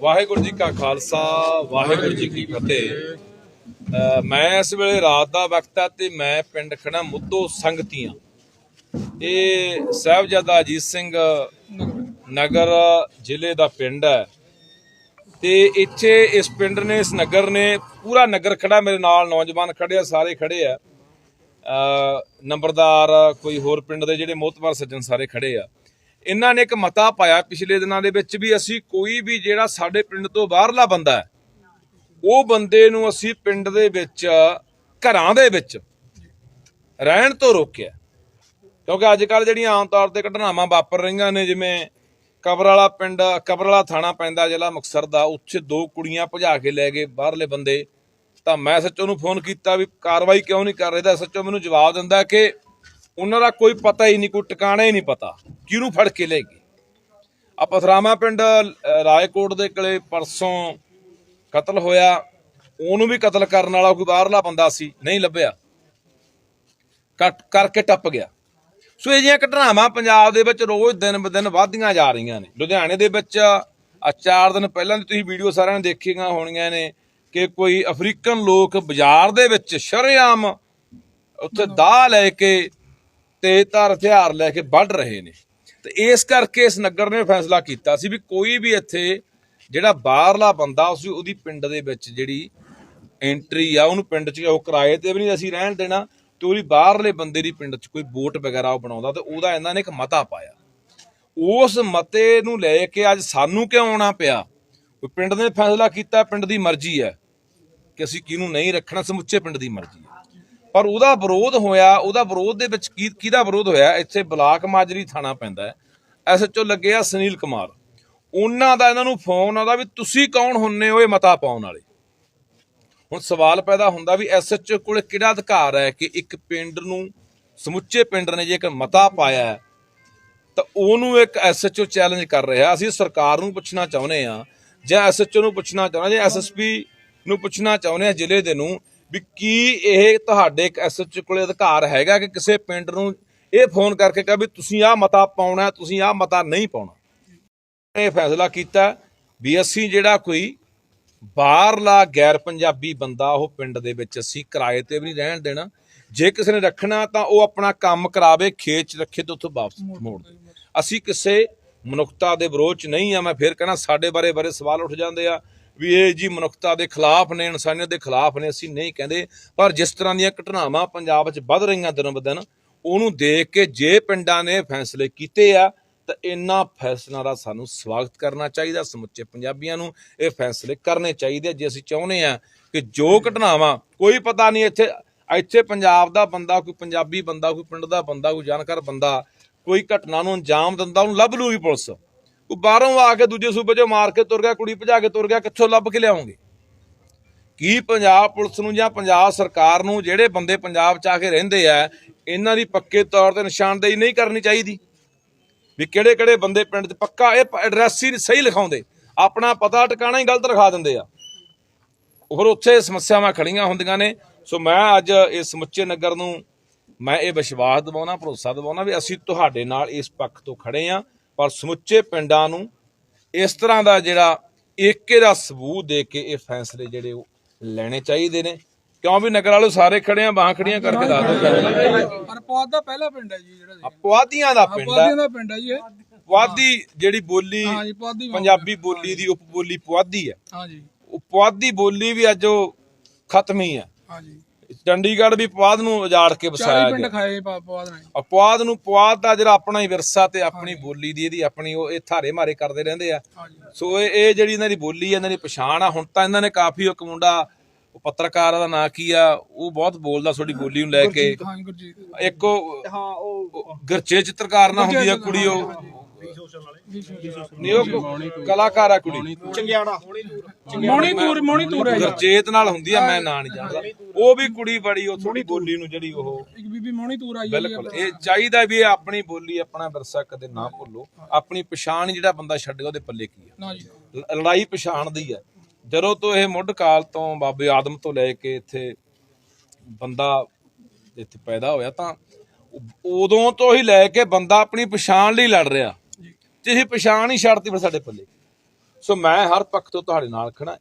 ਵਾਹਿਗੁਰੂ ਜੀ ਕਾ ਖਾਲਸਾ, ਵਾਹਿਗੁਰੂ ਜੀ ਕੀ ਫਤਿਹ। ਮੈਂ ਇਸ ਵੇਲੇ ਰਾਤ ਦਾ ਵਕਤ ਹੈ ਤੇ ਮੈਂ ਪਿੰਡ ਖੜਾ ਮੁੱਦੋ ਸੰਗਤੀਆਂ ਇਹ ਸਾਹਿਬਜ਼ਾਦਾ ਅਜੀਤ ਸਿੰਘ ਨਗਰ ਜ਼ਿਲ੍ਹੇ ਦਾ ਪਿੰਡ ਹੈ ਤੇ ਇੱਥੇ ਇਸ ਪਿੰਡ ਨੇ, ਇਸ ਨਗਰ ਨੇ ਪੂਰਾ ਨਗਰ ਖੜਾ ਮੇਰੇ ਨਾਲ ਨੌਜਵਾਨ ਖੜੇ ਆ, ਸਾਰੇ ਖੜੇ ਆ। ਨੰਬਰਦਾਰ ਕੋਈ ਹੋਰ ਪਿੰਡ ਦੇ ਜਿਹੜੇ ਮੋਤਬਰ ਸੱਜਣ ਸਾਰੇ ਖੜੇ ਆ। ਇਹਨਾਂ ਨੇ ਇੱਕ ਮਤਾ ਪਾਇਆ, ਪਿਛਲੇ ਦਿਨਾਂ ਦੇ ਵਿੱਚ ਵੀ ਅਸੀਂ ਕੋਈ ਵੀ ਜਿਹੜਾ ਸਾਡੇ ਪਿੰਡ ਤੋਂ ਬਾਹਰਲਾ ਬੰਦਾ ਹੈ, ਉਹ ਬੰਦੇ ਨੂੰ ਅਸੀਂ ਪਿੰਡ ਦੇ ਵਿੱਚ, ਘਰਾਂ ਦੇ ਵਿੱਚ ਰਹਿਣ ਤੋਂ ਰੋਕਿਆ। ਕਿਉਂਕਿ ਅੱਜ ਕੱਲ ਜਿਹੜੀਆਂ ਆਮ ਤੌਰ ਤੇ ਘਟਨਾਵਾਂ ਵਾਪਰ ਰਹੀਆਂ ਨੇ, ਜਿਵੇਂ ਕਬਰ ਵਾਲਾ ਪਿੰਡ ਕਬਰ ਵਾਲਾ ਥਾਣਾ ਪੈਂਦਾ ਜ਼ਿਲ੍ਹਾ ਮੁਕਤਸਰ ਦਾ, ਉੱਥੇ ਦੋ ਕੁੜੀਆਂ ਭਜਾ ਕੇ ਲੈ ਗਏ ਬਾਹਰਲੇ ਬੰਦੇ। ਤਾਂ ਮੈਂ ਸੱਚੋ ਨੂੰ ਫੋਨ ਕੀਤਾ ਵੀ ਕਾਰਵਾਈ ਕਿਉਂ ਨਹੀਂ ਕਰ ਰਹੇ? ਤਾਂ ਸੱਚੋ ਮੈਨੂੰ ਜਵਾਬ ਦਿੰਦਾ ਕਿ ਉਹਨਾਂ ਦਾ ਕੋਈ ਪਤਾ ਹੀ ਨਹੀਂ ਕੋਈ ਟਿਕਾਣਾ ਹੀ ਨਹੀਂ ਪਤਾ। ਕਿਹਨੂੰ ਫੜ ਕੇ ਲੈ ਗਏ? ਆ ਪਥਰਾਮਾ ਪਿੰਡ ਰਾਏਕੋਟ ਦੇ ਕੋਲੇ ਪਰਸੋਂ ਕਤਲ ਹੋਇਆ। ਉਹਨੂੰ ਵੀ ਕਤਲ ਕਰਨ ਵਾਲਾ ਕੋਈ ਬਾਹਰਲਾ ਬੰਦਾ ਸੀ ਨਹੀਂ ਲੱਭਿਆ। ਕੱਟ ਕਰਕੇ ਟੱਪ ਗਿਆ। ਸੋ ਇਹ ਜਿਹੀਆਂ ਘਟਨਾਵਾਂ ਪੰਜਾਬ ਦੇ ਵਿੱਚ ਰੋਜ਼ ਦਿਨ ਬ ਦਿਨ ਵਧਦੀਆਂ ਜਾ ਰਹੀਆਂ ਨੇ। ਲੁਧਿਆਣੇ ਦੇ ਵਿੱਚ ਆ ਚਾਰ ਦਿਨ ਪਹਿਲਾਂ ਦੀ ਤੁਸੀਂ ਵੀਡੀਓ ਸਾਰਿਆਂ ਨੇ ਦੇਖੀਆਂ ਹੋਣੀਆਂ ਨੇ ਕਿ ਕੋਈ ਅਫਰੀਕਨ ਲੋਕ ਬਾਜ਼ਾਰ ਦੇ ਵਿੱਚ ਸ਼ਰੇਆਮ ਉੱਥੇ ਦਾਹ ਲੈ ਕੇ ਤੇਜ਼ਧਾਰ ਹਥਿਆਰ ਲੈ ਕੇ ਵੱਢ ਰਹੇ ਨੇ। ਤੇ ਇਸ ਕਰਕੇ ਇਸ ਨਗਰ ਨੇ ਫੈਸਲਾ ਕੀਤਾ ਸੀ ਵੀ ਕੋਈ ਵੀ ਇੱਥੇ ਜਿਹੜਾ ਬਾਹਰਲਾ ਬੰਦਾ, ਉਸ ਉਹਦੀ ਪਿੰਡ ਦੇ ਵਿੱਚ ਜਿਹੜੀ ਐਂਟਰੀ ਆ, ਉਹਨੂੰ ਪਿੰਡ 'ਚ ਉਹ ਕਿਰਾਏ ਤੇ ਵੀ ਨਹੀਂ ਅਸੀਂ ਰਹਿਣ ਦੇਣਾ ਤੇ ਉਹਦੀ ਬਾਹਰਲੇ ਬੰਦੇ ਦੀ ਪਿੰਡ 'ਚ ਕੋਈ ਵੋਟ ਵਗੈਰਾ ਉਹ ਬਣਾਉਂਦਾ ਤੇ ਉਹਦਾ ਇਹਨਾਂ ਨੇ ਇੱਕ ਮਤਾ ਪਾਇਆ। ਉਸ ਮਤੇ ਨੂੰ ਲੈ ਕੇ ਅੱਜ ਸਾਨੂੰ ਕਿਉਂ ਆਉਣਾ ਪਿਆ? ਪਿੰਡ ਨੇ ਫੈਸਲਾ ਕੀਤਾ, ਪਿੰਡ ਦੀ ਮਰਜ਼ੀ ਹੈ ਕਿ ਅਸੀਂ ਕਿਹਨੂੰ ਨਹੀਂ ਰੱਖਣਾ, ਸਮੁੱਚੇ ਪਿੰਡ ਦੀ ਮਰਜ਼ੀ ਹੈ। ਪਰ ਉਹਦਾ ਵਿਰੋਧ ਹੋਇਆ, ਉਹਦਾ ਵਿਰੋਧ ਦੇ ਵਿੱਚ ਕੀ ਕਿਹਦਾ ਵਿਰੋਧ ਹੋਇਆ? ਇੱਥੇ ਬਲਾਕ ਮਾਜਰੀ ਥਾਣਾ ਪੈਂਦਾ ਹੈ। ਐਸਐਚਓ ਲੱਗੇ ਆ ਸੁਨੀਲ ਕੁਮਾਰ। ਉਹਨਾਂ ਦਾ ਇਹਨਾਂ ਨੂੰ ਫੋਨ ਆਉਂਦਾ ਵੀ ਤੁਸੀਂ ਕੌਣ ਹੁੰਨੇ ਹੋ ਇਹ ਮਤਾ ਪਾਉਣ ਵਾਲੇ? ਹੁਣ ਸਵਾਲ ਪੈਦਾ ਹੁੰਦਾ ਵੀ ਐਸਐਚਓ ਕੋਲ ਕਿਹੜਾ ਅਧਿਕਾਰ ਹੈ ਕਿ ਇੱਕ ਪਿੰਡ ਨੂੰ, ਸਮੁੱਚੇ ਪਿੰਡ ਨੇ ਜੇ ਇੱਕ ਮਤਾ ਪਾਇਆ ਤਾਂ ਉਹਨੂੰ ਇੱਕ ਐਸਐਚਓ ਚੈਲੰਜ ਕਰ ਰਿਹਾ। ਅਸੀਂ ਸਰਕਾਰ ਨੂੰ ਪੁੱਛਣਾ ਚਾਹੁੰਦੇ ਆ ਜਾਂ ਐਸਐਚਓ ਨੂੰ ਪੁੱਛਣਾ ਚਾਹੁੰਦੇ ਜਾਂ ਐਸਐਸਪੀ ਨੂੰ ਪੁੱਛਣਾ ਚਾਹੁੰਦੇ ਆ ਜ਼ਿਲ੍ਹੇ ਦੇ ਨੂੰ ਵੀ ਕੀ ਇਹ ਤੁਹਾਡੇ ਇੱਕ ਐਸਐਚਓ ਕੋਲੇ ਅਧਿਕਾਰ ਹੈਗਾ ਕਿ ਕਿਸੇ ਪਿੰਡ ਨੂੰ ਇਹ ਫੋਨ ਕਰਕੇ ਕਹੇ ਵੀ ਤੁਸੀਂ ਆਹ ਮਤਾ ਪਾਉਣਾ, ਤੁਸੀਂ ਆਹ ਮਤਾ ਨਹੀਂ ਪਾਉਣਾ? ਇਹ ਫੈਸਲਾ ਕੀਤਾ ਵੀ ਅਸੀਂ ਜਿਹੜਾ ਕੋਈ ਬਾਹਰਲਾ ਗੈਰ ਪੰਜਾਬੀ ਬੰਦਾ ਉਹ ਪਿੰਡ ਦੇ ਵਿੱਚ ਅਸੀਂ ਕਿਰਾਏ ਤੇ ਵੀ ਨਹੀਂ ਰਹਿਣ ਦੇਣਾ। ਜੇ ਕਿਸੇ ਨੇ ਰੱਖਣਾ ਤਾਂ ਉਹ ਆਪਣਾ ਕੰਮ ਕਰਾਵੇ, ਖੇਤ 'ਚ ਰੱਖੇ ਤੇ ਉੱਥੋਂ ਵਾਪਸ ਮੋੜ ਦੇ। ਅਸੀਂ ਕਿਸੇ ਮਨੁੱਖਤਾ ਦੇ ਵਿਰੋਧ 'ਚ ਨਹੀਂ ਆ, ਮੈਂ ਫੇਰ ਕਹਿਣਾ ਸਾਡੇ ਬਾਰੇ ਬਾਰੇ ਸਵਾਲ ਉੱਠ ਜਾਂਦੇ ਆ। ਵੀ ਇਹ ਜੀ ਮਨੁੱਖਤਾ ਦੇ ਖਿਲਾਫ ਨੇ, ਇਨਸਾਨੀਅਤ ਦੇ ਖਿਲਾਫ ਨੇ, ਅਸੀਂ ਨਹੀਂ ਕਹਿੰਦੇ। ਪਰ ਜਿਸ ਤਰ੍ਹਾਂ ਦੀਆਂ ਘਟਨਾਵਾਂ ਪੰਜਾਬ 'ਚ ਵੱਧ ਰਹੀਆਂ ਦਿਨੋਂ ਬਦਨ ਉਹਨੂੰ ਦੇਖ ਕੇ ਜੇ ਪਿੰਡਾਂ ਨੇ ਫੈਸਲੇ ਕੀਤੇ ਆ, ਤਾਂ ਇਹਨਾਂ ਫੈਸਲਿਆਂ ਦਾ ਸਾਨੂੰ ਸਵਾਗਤ ਕਰਨਾ ਚਾਹੀਦਾ। ਸਮੁੱਚੇ ਪੰਜਾਬੀਆਂ ਨੂੰ ਇਹ ਫੈਸਲੇ ਕਰਨੇ ਚਾਹੀਦੇ ਜੇ ਅਸੀਂ ਚਾਹੁੰਦੇ ਆ ਕਿ ਜੋ ਘਟਨਾਵਾਂ, ਕੋਈ ਪਤਾ ਨਹੀਂ ਇੱਥੇ ਇੱਥੇ ਪੰਜਾਬ ਦਾ ਬੰਦਾ, ਕੋਈ ਪੰਜਾਬੀ ਬੰਦਾ, ਕੋਈ ਪਿੰਡ ਦਾ ਬੰਦਾ, ਕੋਈ ਜਾਣਕਾਰ ਬੰਦਾ, ਕੋਈ ਘਟਨਾ ਨੂੰ ਅੰਜਾਮ ਦਿੰਦਾ, ਉਹਨੂੰ ਲੱਭ ਲੂਗੀ ਪੁਲਿਸ। ਉਹ ਬਾਹਰੋਂ ਆ ਕੇ ਦੂਜੇ ਸੂਬੇ 'ਚੋਂ ਮਾਰ ਕੇ ਤੁਰ ਗਿਆ, ਕੁੜੀ ਭਜਾ ਕੇ ਤੁਰ ਗਿਆ, ਕਿੱਥੋਂ ਲੱਭ ਕੇ ਲਿਆਉਂਗੇ? ਕੀ ਪੰਜਾਬ ਪੁਲਿਸ ਨੂੰ ਜਾਂ ਪੰਜਾਬ ਸਰਕਾਰ ਨੂੰ ਜਿਹੜੇ ਬੰਦੇ ਪੰਜਾਬ 'ਚ ਆ ਕੇ ਰਹਿੰਦੇ ਆ, ਇਹਨਾਂ ਦੀ ਪੱਕੇ ਤੌਰ ਤੇ ਨਿਸ਼ਾਨਦੇਹੀ ਨਹੀਂ ਕਰਨੀ ਚਾਹੀਦੀ? ਵੀ ਕਿਹੜੇ ਕਿਹੜੇ ਬੰਦੇ ਪਿੰਡ 'ਚ ਪੱਕਾ ਇਹ ਐਡਰੈਸ ਹੀ ਸਹੀ ਲਿਖਾਉਂਦੇ। ਆਪਣਾ ਪਤਾ ਟਿਕਾਣਾ ਹੀ ਗਲਤ ਲਿਖਾ ਦਿੰਦੇ ਆ। ਹੋਰ ਉੱਥੇ ਸਮੱਸਿਆਵਾਂ ਖੜੀਆਂ ਹੁੰਦੀਆਂ ਨੇ। ਸੋ ਮੈਂ ਅੱਜ ਇਸ ਸਮੁੱਚੇ ਨਗਰ ਨੂੰ ਮੈਂ ਇਹ ਵਿਸ਼ਵਾਸ ਦਿਵਾਉਣਾ, ਭਰੋਸਾ ਦਿਵਾਉਣਾ ਵੀ ਅਸੀਂ ਤੁਹਾਡੇ ਨਾਲ ਇਸ ਪੱਖ ਤੋਂ ਖੜੇ ਆ। ਪਰ ਸਮੁੱਚੇ ਪਿੰਡਾਂ ਨੂੰ ਇਸ ਤਰ੍ਹਾਂ ਦਾ ਜਿਹੜਾ ਏਕੇ ਦਾ ਸਬੂਤ ਦੇ ਕੇ ਇਹ ਫੈਸਲੇ ਜਿਹੜੇ ਉਹ ਲੈਣੇ ਚਾਹੀਦੇ ਨੇ। ਕਿਉਂ ਵੀ ਨਗਰ ਵਾਲੇ ਸਾਰੇ ਖੜੇ ਆ ਬਾਹਾਂ ਖੜੀਆਂ ਕਰਕੇ ਦੱਸ ਦਿਓ ਪਰ ਪੌਦ ਦਾ ਪਹਿਲਾ ਪਿੰਡ ਹੈ ਜੀ ਜਿਹੜਾ ਪੁਆਧੀਆਂ ਦਾ ਪਿੰਡ ਹੈ ਦਾ ਪਿੰਡ ਹੈ ਜੀ ਇਹ। ਪੁਆਧੀ ਜਿਹੜੀ ਬੋਲੀ ਪੰਜਾਬੀ ਬੋਲੀ ਦੀ ਉਪ ਬੋਲੀ ਪੁਆਧੀ ਹੈ ਹਾਂ ਜੀ। ਉਹ ਪੁਆਧੀ ਬੋਲੀ ਵੀ ਅੱਜ ਉਹ ਖਤਮ ਹੀ ਹੈ ਚੰਡੀਗੜ੍ਹ ਵੀ ਪੁਆਧ ਨੂੰ ਉਜਾੜ ਕੇ 40 ਵਸਾਇਆ ਪਿੰਡ ਗਿਆ। ਖਾਏ ਪਾ- ਨੇ। ਆ ਪੁਆਧ ਨੂੰ ਪੁਆਧ ਦਾ ਜਿਹੜਾ ਆਪਣਾ ਹੀ ਵਿਰਸਾ ਤੇ ਆਪਣੀ ਬੋਲੀ ਦੀ ਇਹਦੀ ਆਪਣੀ ਉਹ ਇਹ ਥਾਰੇ ਮਾਰੇ ਕਰਦੇ ਰਹਿੰਦੇ ਆ। ਸੋ ਇਹ ਇਹ ਜਿਹੜੀ ਇਹਨਾਂ ਦੀ ਬੋਲੀ ਹੈ ਇਹਨਾਂ ਦੀ ਪਛਾਣ ਆ ਹੁਣ ਤਾਂ ਇਹਨਾਂ ਨੇ ਕਾਫੀ ਇੱਕ ਮੁੰਡਾ ਉਹ ਪੱਤਰਕਾਰ ਦਾ ਨਾਂ ਕੀ ਆ ਉਹ ਬਹੁਤ ਬੋਲਦਾ ਤੁਹਾਡੀ ਬੋਲੀ ਨੂੰ ਲੈ ਕੇ। ਗੁਰਜੀਤ ਇੱਕ ਉਹ ਹਾਂ ਉਹ ਗਰਚੇ ਚਿੱਤਰਕਾਰ ਨਾ ਹੁੰਦੀ ਆ ਕੁੜੀ ਉਹ ਨਹੀਂ ਉਹ ਕਲਾਕਾਰ ਆ ਕੁੜੀ। ਮੋਣੀ ਤੂਰ। ਮੋਣੀ ਤੂਰ। ਹੈ ਜੀ। ਗਰਚੇਤ ਨਾਲ ਹੁੰਦੀ ਆ ਮੈਂ ਨਾਂ ਨਹੀਂ ਜਾਣਦਾ। ਉਹ ਵੀ ਕੁੜੀ ਬੜੀ ਉਹ ਥੋੜੀ ਬੋਲੀ ਨੂੰ ਜਿਹੜੀ ਉਹ ਇੱਕ ਬੀਬੀ ਮੋਣੀ ਤੂਰ ਆਈ ਹੈ ਜੀ ਬਿਲਕੁਲ ਇਹ ਚਾਹੀਦਾ ਵੀ ਇਹ ਆਪਣੀ ਬੋਲੀ ਆਪਣਾ ਵਿਰਸਾ ਕਦੇ ਨਾ ਭੁੱਲੋ। ਆਪਣੀ ਪਛਾਣ ਹੀ ਜਿਹੜਾ ਬੰਦਾ ਛੱਡ ਗਿਆ ਉਹਦੇ ਪੱਲੇ ਕੀ ਆ? ਨਾ ਜੀ। ਲ- ਲੜਾਈ ਪਛਾਣ ਦੀ ਹੈ ਜਦੋਂ ਤੋਂ ਇਹ ਮੁੱਢ ਕਾਲ ਤੋਂ ਬਾਬੇ ਆਦਮ ਤੋਂ ਲੈ ਕੇ ਇੱਥੇ ਬੰਦਾ ਇੱਥੇ ਪੈਦਾ ਹੋਇਆ ਤਾਂ ਉ- ਉਦੋਂ ਤੋਂ ਹੀ ਲੈ ਕੇ ਬੰਦਾ ਆਪਣੀ ਪਛਾਣ ਲਈ ਲੜ ਰਿਹਾ। ਤੇ ਇਹ ਪਛਾਣ ਹੀ ਛੱਡਤੀ ਫਿਰ ਸਾਡੇ ਪੱਲੇ। ਸੋ ਮੈਂ ਹਰ ਪੱਖ ਤੋਂ ਤੁਹਾਡੇ ਨਾਲ ਖੜਾ